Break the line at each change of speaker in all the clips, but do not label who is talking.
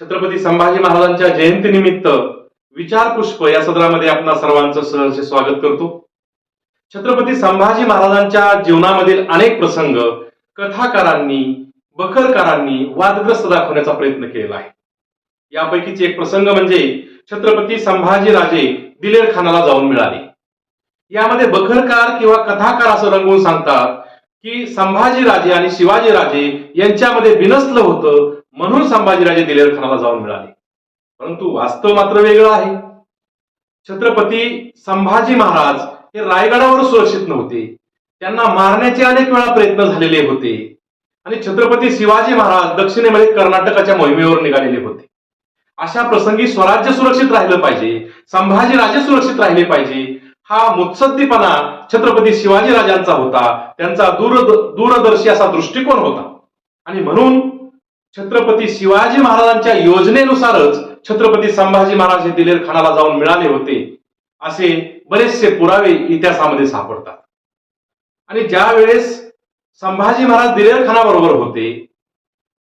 छत्रपती संभाजी महाराजांच्या जयंतीनिमित्त विचार पुष्प या सदरामध्ये आपण सर्वांचं सहर्ष स्वागत करतो. छत्रपती संभाजी महाराजांच्या जीवनामधील अनेक प्रसंग कथाकारांनी बखरकारांनी वादग्रस्त दाखवण्याचा प्रयत्न केलेला आहे. यापैकीच एक प्रसंग म्हणजे छत्रपती संभाजी राजे दिलेर खानाला जाऊन मिळाले. यामध्ये बखरकार किंवा कथाकार असं रंगवून सांगतात की संभाजी राजे आणि शिवाजी राजे यांच्यामध्ये बिनसलं होतं म्हणून संभाजीराजे दिलेर खानाला जाऊन मिळाले. परंतु वास्तव मात्र वेगळं आहे. छत्रपती संभाजी महाराज हे रायगडावर सुरक्षित नव्हते. त्यांना मारण्याचे अनेक वेळा प्रयत्न झालेले होते. आणि छत्रपती शिवाजी महाराज दक्षिणेमध्ये कर्नाटकाच्या मोहिमेवर निघालेले होते. अशा प्रसंगी स्वराज्य सुरक्षित राहिलं पाहिजे संभाजी राजे सुरक्षित राहिले पाहिजे हा मुत्सद्दीपणा छत्रपती शिवाजी राजांचा होता त्यांचा दूर दूरदर्शी असा दृष्टिकोन होता. आणि म्हणून छत्रपती शिवाजी महाराजांच्या योजनेनुसारच छत्रपती संभाजी महाराज हे दिलेर खानाला जाऊन मिळाले होते. असे बरेचसे पुरावे इतिहासामध्ये सापडतात. आणि ज्या वेळेस संभाजी महाराज दिलेर खानाबरोबर होते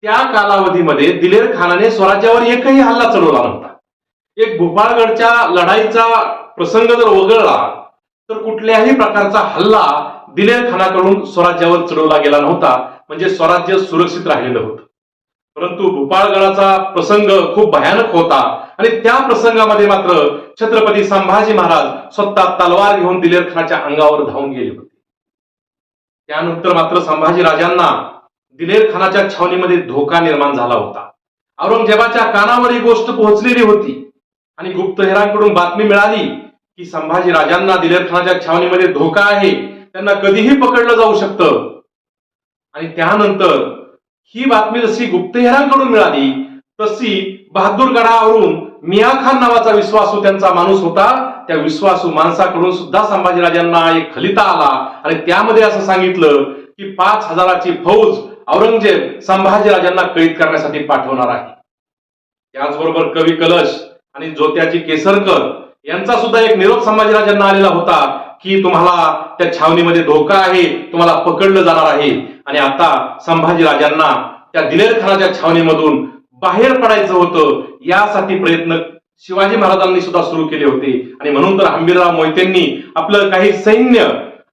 त्या कालावधीमध्ये दिलेर खानाने स्वराज्यावर एकही हल्ला चढवला नव्हता. एक भोपाळगडच्या लढाईचा प्रसंग जर वगळला तर कुठल्याही प्रकारचा हल्ला दिलेर खानाकडून स्वराज्यावर चढवला गेला नव्हता. म्हणजे स्वराज्य सुरक्षित राहिलेलं होतं. परंतु भोपाळगडाचा प्रसंग खूप भयानक होता. आणि त्या प्रसंगामध्ये मात्र छत्रपती संभाजी महाराज स्वतः तलवार घेऊन दिलेर खानाच्या अंगावर धावून गेले होते. त्यानंतर मात्र संभाजी राजांना दिलेर खानाच्या छावणीमध्ये धोका निर्माण झाला होता. औरंगजेबाच्या कानावर ही गोष्ट पोहोचलेली होती. आणि गुप्तहेरांकडून बातमी मिळाली की संभाजी राजांना दिलेर खानाच्या छावणीमध्ये धोका आहे. त्यांना कधीही पकडलं जाऊ शकतं. आणि त्यानंतर ही बातमी जशी गुप्तहेरांकडून मिळाली तशी बहादूरगडावरून मिया खान नावाचा विश्वासू त्यांचा माणूस होता. त्या विश्वासू माणसाकडून सुद्धा संभाजीराजांना एक खलिता आला. आणि त्यामध्ये असं सांगितलं की पाच हजाराची फौज औरंगजेब संभाजीराजांना कैद करण्यासाठी पाठवणार आहे. त्याचबरोबर कवी कलश आणि ज्योत्याजी केसरकर यांचा सुद्धा एक निरोप संभाजीराजांना आलेला होता. की तुम्हाला त्या छावणीमध्ये धोका आहे तुम्हाला पकडलं जाणार आहे. आणि आता संभाजीराजांना त्या दिलेर खानाच्या छावणीमधून बाहेर पडायचं होतं यासाठी प्रयत्न शिवाजी महाराजांनी सुद्धा सुरू केले होते. आणि म्हणून तर हंबीरराव मोहितेंनी आपलं काही सैन्य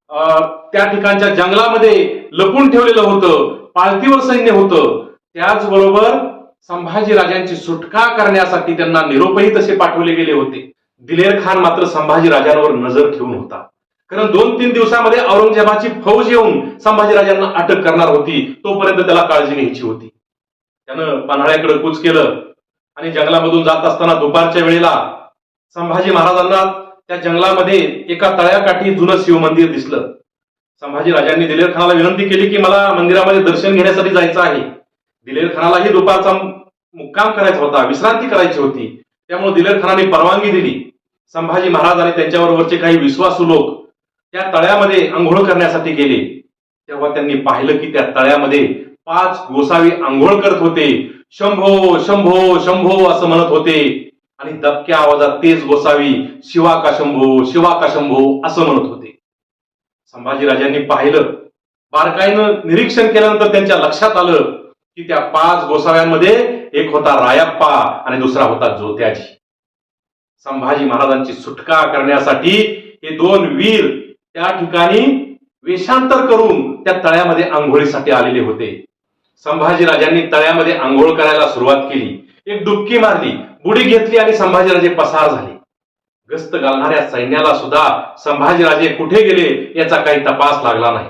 अं, त्या ठिकाणच्या जंगलामध्ये लपून ठेवलेलं होतं पाळतीवर सैन्य होतं. त्याचबरोबर संभाजी राजांची सुटका करण्यासाठी त्यांना निरोपही तसे पाठवले गेले होते. दिलेर खान मात्र संभाजी राजांवर नजर ठेवून होता. कारण दोन तीन दिवसामध्ये औरंगजेबाची फौज येऊन संभाजीराजांना अटक करणार होती तोपर्यंत त्याला काळजी घ्यायची होती. त्यानं पन्हाळ्याकडे कूच केलं आणि जंगलामधून जात असताना दुपारच्या वेळेला संभाजी महाराजांना त्या जंगलामध्ये एका तळ्याकाठी जुनं शिवमंदिर दिसलं. संभाजी राजांनी दिलेर खानाला विनंती केली की मला मंदिरामध्ये दर्शन घेण्यासाठी जायचं आहे. दिलेर खानालाही दुपारचा मुक्काम करायचा होता विश्रांती करायची होती. त्यामुळे दिलेर खानाने परवानगी दिली. संभाजी महाराज आणि त्यांच्याबरोबरचे काही विश्वासू लोक त्या तळ्यामध्ये आंघोळ करण्यासाठी गेले. तेव्हा त्यांनी पाहिलं की त्या तळ्यामध्ये पाच गोसावी आंघोळ करत होते. शंभो शंभो शंभो असं म्हणत होते. आणि दबक्या आवाजात तेच गोसावी शिवा का शंभो शिवा का शंभो असं म्हणत होते. संभाजीराजांनी पाहिलं. बारकाईनं निरीक्षण केल्यानंतर त्यांच्या लक्षात आलं की त्या पाच गोसाव्यांमध्ये एक होता रायप्पा आणि दुसरा होता जोत्याजी. संभाजी महाराजांची सुटका करण्यासाठी हे दोन वीर त्या ठिकाणी वेषांतर करून त्या तळ्यामध्ये आंघोळीसाठी आलेले होते. संभाजीराजांनी तळ्यामध्ये आंघोळ करायला सुरुवात केली. एक डुबकी मारली बुडी घेतली आणि संभाजीराजे पसार झाले. गस्त घालणाऱ्या सैन्याला सुद्धा संभाजीराजे कुठे गेले याचा काही तपास लागला नाही.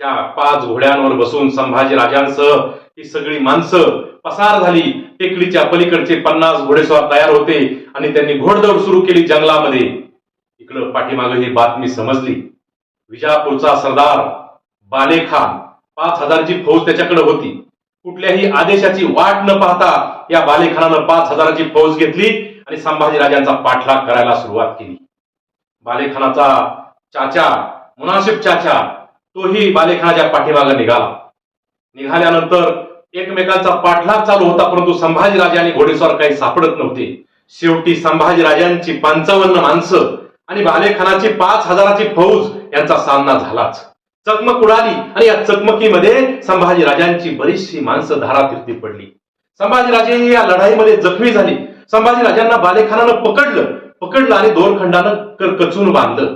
त्या पाच घोड्यांवर बसून संभाजीराजांसह ही सगळी माणसं पसार झाली. टेकडीच्या पलीकडचे पन्नास घोडेस्वार तयार होते आणि त्यांनी घोडदौड सुरू केली जंगलामध्ये. इकडं पाठीमागे ही बातमी समजली. विजापूरचा सरदार बालेखान पाच हजारची फौज त्याच्याकडे होती. कुठल्याही आदेशाची वाट न पाहता या बालेखानानं पाच हजाराची फौज घेतली आणि संभाजीराजांचा पाठलाग करायला सुरुवात केली. बालेखानाचा चाचा मुनासिब चाचा तोही बालेखानाच्या पाठीमागे निघाला. निघाल्यानंतर एकमेकांचा पाठलाग चालू होता परंतु संभाजीराजे आणि घोडेस्वार काही सापडत नव्हते. शेवटी संभाजीराजांची पंचावन्न माणसं आणि भालेखानाची पाच हजाराची फौज यांचा सामना झालाच. चकमक उडाली आणि या चकमकीमध्ये संभाजीराजांची बरीचशी माणसं धारातीर्थी पडली. संभाजीराजे या लढाईमध्ये जखमी झाले. संभाजीराजांना बालेखानानं पकडलं. पकडलं आणि दोरखंडानं क- कचून बांधलं.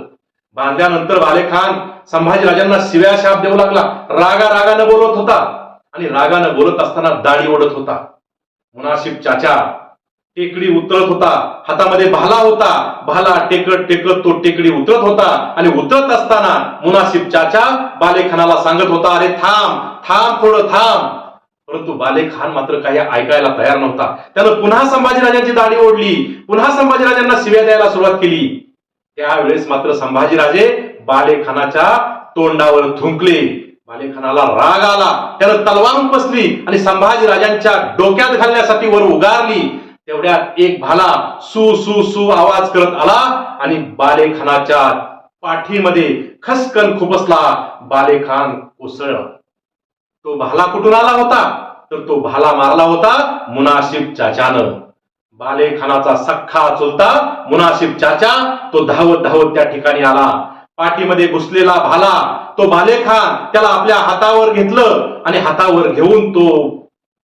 बांधल्यानंतर बालेखान संभाजीराजांना शिव्या शाप देऊ लागला. रागा रागानं बोलत होता. आणि रागानं बोलत असताना दाढी ओढत होता. मुनाशिब चाचा टेकडी उतरत होता. हातामध्ये भाला होता. भाला टेकत टेकत तो टेकडी उतरत होता. आणि उतरत असताना मुनासिब चाचा बालेखानाला सांगत होता अरे थांब थांब थोडं थांब. परंतु बालेखान मात्र काही ऐकायला तयार नव्हता. त्यानं पुन्हा संभाजीराजांची दाढी ओढली. पुन्हा संभाजीराजांना शिव्या द्यायला सुरुवात केली. त्यावेळेस मात्र संभाजीराजे बालेखानाच्या तोंडावर थुंकले बालेखानाला राग आला. त्यानं तलवार उपसली आणि संभाजीराजांच्या डोक्यात घालण्यासाठी वर उगारली. तेवढ्यात एक भाला सु सु सु आवाज करत आला आणि बालेखानाच्या पाठीमध्ये खसकन खुपसला. बालेखान कोसळला. तो भाला कुठून आला होता? तर तो भाला मारला होता मुनाशिब चाचानं. बालेखानाचा सख्खा चुलता मुनाशिब चाचा तो धावत धावत त्या ठिकाणी आला. पाठीमध्ये घुसलेला भाला तो बालेखान त्याला आपल्या हातावर घेतलं आणि हातावर घेऊन तो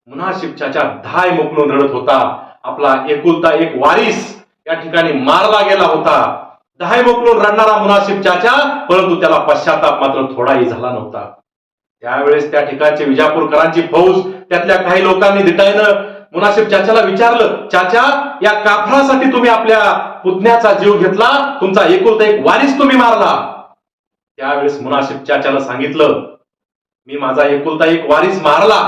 मुनाशिब चाचा धाय मोकळून रडत होता. आपला एकुलता एक वारीस या ठिकाणी मारला गेला होता. दहाय मोकलून रडणारा मुनाशिब चाचा परंतु त्याला पश्चाताप मात्र थोडाही झाला नव्हता. त्यावेळेस त्या ठिकाणचे विजापूरकरांची फौज त्यातल्या काही लोकांनी दिटाईनं मुनाशिब चाचाला विचारलं चाचा या काफरासाठी तुम्ही आपल्या पुतण्याचा जीव घेतला? तुमचा एकुलता एक वारीस तुम्ही मारला. त्यावेळेस मुनाशिब चाचाला सांगितलं मी माझा एकुलता एक वारीस मारला.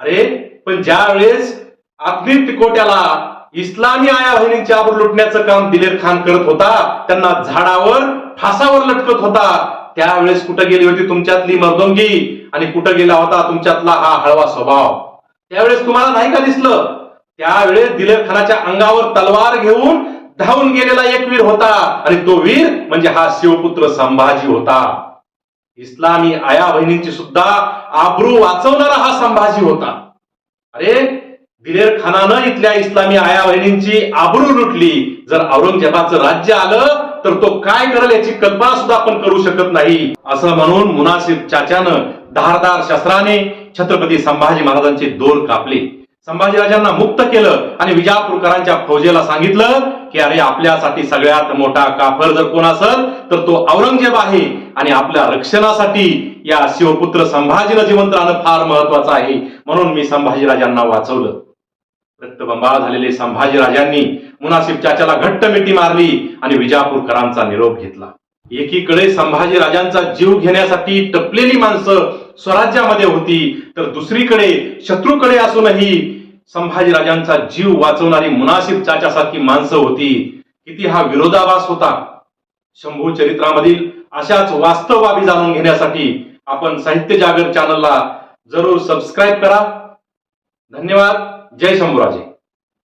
अरे पण ज्या वेळेस अगदी तिकोट्याला इस्लामी आया बहिणींची आबर लुटण्याचं काम दिलेर खान करत होता. त्यांना झाडावर फासावर लटकत होता. त्यावेळेस कुठं गेली होती तुमच्यातली मर्दोंगी? आणि कुठं गेला होता तुमच्यातला हा हळवा स्वभाव? त्यावेळेस तुम्हाला नाही का दिसलं? त्यावेळेस दिलेर खानाच्या अंगावर तलवार घेऊन धावून गेलेला एक वीर होता. आणि तो वीर म्हणजे हा शिवपुत्र संभाजी होता. इस्लामी आया बहिणींची सुद्धा आबरू वाचवणारा हा संभाजी होता. अरे दिलेर खानानं इथल्या इस्लामी आया बहिणींची आबरू लुटली. जर औरंगजेबाचं राज्य आलं तर तो काय करेल याची कल्पना सुद्धा आपण करू शकत नाही. असं म्हणून मुनासिब चाच्यानं धारदार शस्त्राने छत्रपती संभाजी महाराजांचे दोर कापले. संभाजीराजांना मुक्त केलं आणि विजापूरकरांच्या फौजेला सांगितलं की अरे आपल्यासाठी सगळ्यात मोठा काफर जर कोण असेल तर तो औरंगजेब आहे आणि आपल्या रक्षणासाठी या शिवपुत्र संभाजीला जिवंत राहणं फार महत्वाचं आहे. म्हणून मी संभाजीराजांना वाचवलं. रक्तबंबाळ झालेले संभाजीराजांनी मुनासिब चाच्याला घट्ट मिठी मारली आणि विजापूरकरांचा निरोप घेतला. एकीकडे संभाजीराजांचा जीव घेण्यासाठी टपलेली माणसं स्वराज्यामध्ये होती तर दुसरीकडे शत्रूकडे असूनही संभाजीराजांचा जीव वाचवणारी मुनासिब चाच्यासारखी माणसं होती. किती हा विरोधाभास होता. शंभू चरित्रामधील अशाच वास्तव बाबी जाणून घेण्यासाठी आपण साहित्य जागर चॅनलला जरूर सबस्क्राईब करा. धन्यवाद. जय शंभूराजे